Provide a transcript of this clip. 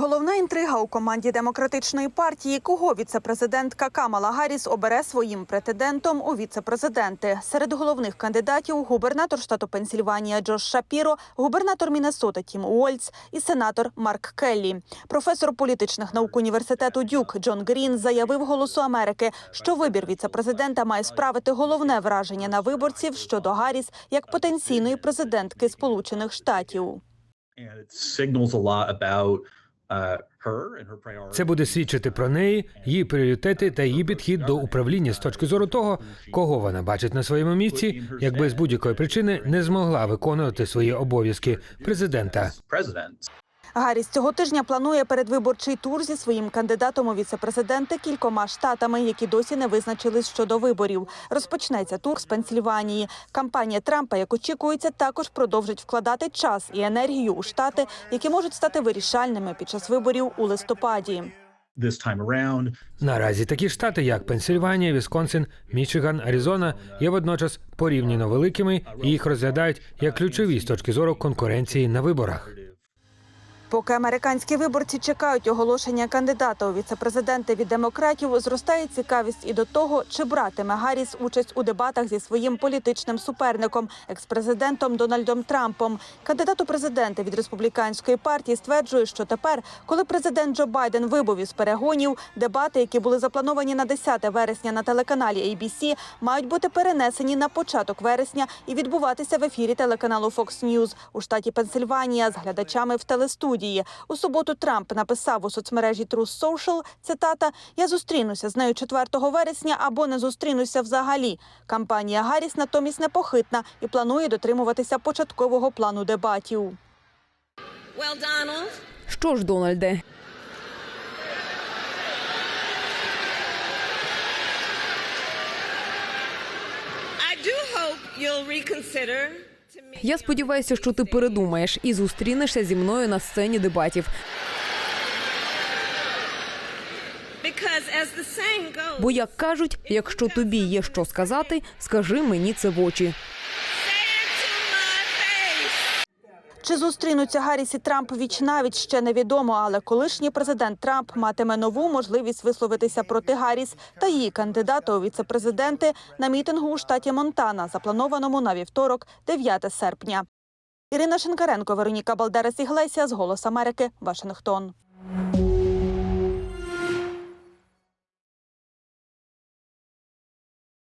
Головна інтрига у команді демократичної партії, кого віцепрезидентка Камала Гарріс обере своїм претендентом у віцепрезиденти. Серед головних кандидатів губернатор штату Пенсільванія Джош Шапіро, губернатор Міннесоти Тім Уольц і сенатор Марк Келлі. Професор політичних наук університету Дюк Джон Грін заявив Голосу Америки, що вибір віцепрезидента має справити головне враження на виборців щодо Гарріс як потенційної президентки Сполучених Штатів. Priorities. Це буде свідчити про неї, її пріоритети та її підхід до управління з точки зору того, кого вона бачить на своєму місці, якби з будь-якої причини не змогла виконувати свої обов'язки президента. Гарріс цього тижня планує передвиборчий тур зі своїм кандидатом у віцепрезиденти кількома штатами, які досі не визначились щодо виборів. Розпочнеться тур з Пенсільванії. Кампанія Трампа, як очікується, також продовжить вкладати час і енергію у штати, які можуть стати вирішальними під час виборів у листопаді. Наразі такі штати, як Пенсильванія, Вісконсин, Мічиган, Аризона, є водночас порівняно великими і їх розглядають як ключові з точки зору конкуренції на виборах. Поки американські виборці чекають оголошення кандидата у віцепрезиденти від демократів, зростає цікавість і до того, чи братиме Гарріс участь у дебатах зі своїм політичним суперником, експрезидентом Дональдом Трампом. Кандидат у президенти від республіканської партії стверджує, що тепер, коли президент Джо Байден вибув із перегонів, дебати, які були заплановані на 10 вересня на телеканалі ABC, мають бути перенесені на початок вересня і відбуватися в ефірі телеканалу Fox News у штаті Пенсильванія з глядачами в телестудії. У суботу Трамп написав у соцмережі Truth Social, цитата «Я зустрінуся з нею 4 вересня або не зустрінуся взагалі». Кампанія Гарріс натомість непохитна і планує дотримуватися початкового плану дебатів. Well, Donald, Що ж, Дональде, I do hope you'll reconsider. Я сподіваюся, що ти передумаєш і зустрінешся зі мною на сцені дебатів. Бо як кажуть, якщо тобі є що сказати, скажи мені це в очі. Чи зустрінуться Гарріс і Трамп віч навіть ще невідомо, але колишній президент Трамп матиме нову можливість висловитися проти Гарріс та її кандидата у віце-президенти на мітингу у штаті Монтана, запланованому на вівторок, 9 серпня. Ірина Шинкаренко, Вероніка Балдерес Іглесія з «Голос Америки», Вашингтон.